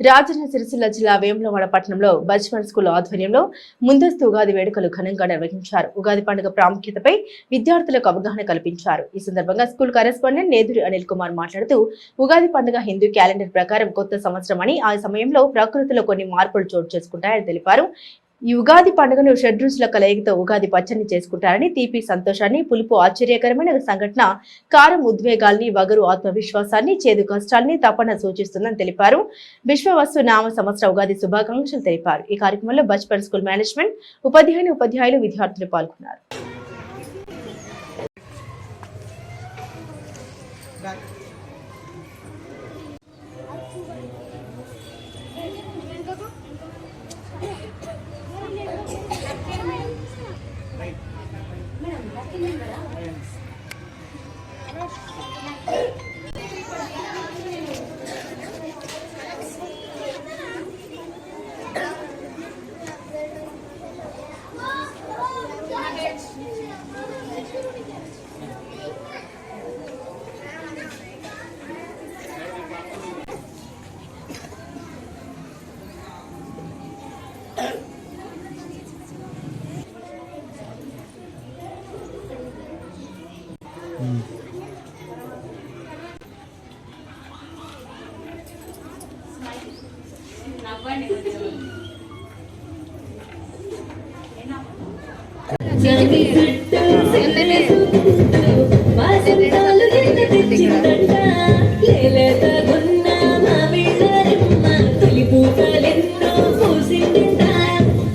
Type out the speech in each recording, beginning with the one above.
రాజన్న సిరిసిల్ల జిల్లా వేములవాడ పట్టణంలో బజ్మన్ స్కూల్ ఆధ్వర్యంలో ముందస్తు ఉగాది వేడుకలు ఘనంగా నిర్వహించారు. ఉగాది పండుగ ప్రాముఖ్యతపై విద్యార్థులకు అవగాహన కల్పించారు. ఈ సందర్భంగా స్కూల్ కరెస్పాండెంట్ నేదురి అనిల్ కుమార్ మాట్లాడుతూ ఉగాది పండుగ హిందూ క్యాలెండర్ ప్రకారం కొత్త సంవత్సరం అని ఆ సమయంలో ప్రకృతిలో కొన్ని మార్పులు చోటు చేసుకుంటాయని తెలిపారు. ఈ ఉగాది పండుగను షడ్రుచుల కలయికతో ఉగాది పచ్చని చేసుకుంటారని తీపి సంతోషాన్ని పులుపు ఆశ్చర్యకరమైన సంఘటన కారం ఉద్వేగాల్ని వగరు ఆత్మవిశ్వాసాన్ని చేదు కష్టాల్ని తపన సూచిస్తుందని తెలిపారు. విశ్వవస్తు నామ సంవత్సర ఉగాది శుభాకాంక్షలు తెలిపారు. ఈ కార్యక్రమంలో బచ్పన్ స్కూల్ మేనేజ్మెంట్ ఉపాధ్యాయుని ఉపాధ్యాయులు విద్యార్థులు పాల్గొన్నారు. Ano?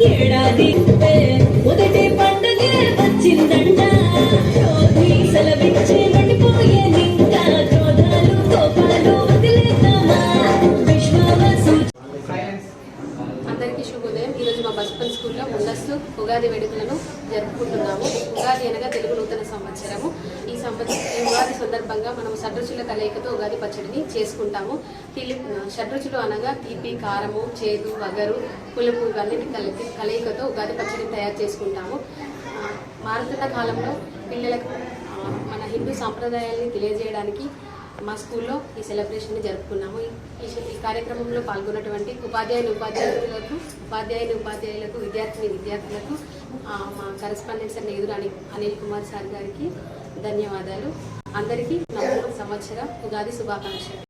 ఏడాది మొదటి పండుగ వచ్చిందంట. శుభోదయం. ఈరోజు మా బస్పన్ స్కూల్లో ముందస్తు ఉగాది వేడుకలను జరుపుకుంటున్నాము. ఉగాది అనగా తెలుగు నూతన సంవత్సరము. ఈ సంవత్సరం ఉగాది సందర్భంగా మనం షడ్రుచుల కలయికతో ఉగాది పచ్చడిని చేసుకుంటాము. తిలి షడ్రుచులు అనగా తీపి కారము చేదు వగరు పులుపు ఇవన్నీ కలిపి కలయికతో ఉగాది పచ్చడిని తయారు చేసుకుంటాము. మారుతున్న కాలంలో పిల్లలకు మన హిందూ సాంప్రదాయాల్ని తెలియజేయడానికి మా స్కూల్లో ఈ సెలబ్రేషన్ని జరుపుకున్నాము. ఈ- కార్యక్రమంలో పాల్గొన్నటువంటి ఉపాధ్యాయుని ఉపాధ్యాయులకు ఉపాధ్యాయుని ఉపాధ్యాయులకు విద్యార్థిని విద్యార్థులకు మా కరెస్పాండెంట్ సార్ ఎదురు అని అనిల్ కుమార్ సార్ గారికి ధన్యవాదాలు. అందరికీ నూతన సంవత్సర ఉగాది శుభాకాంక్షలు.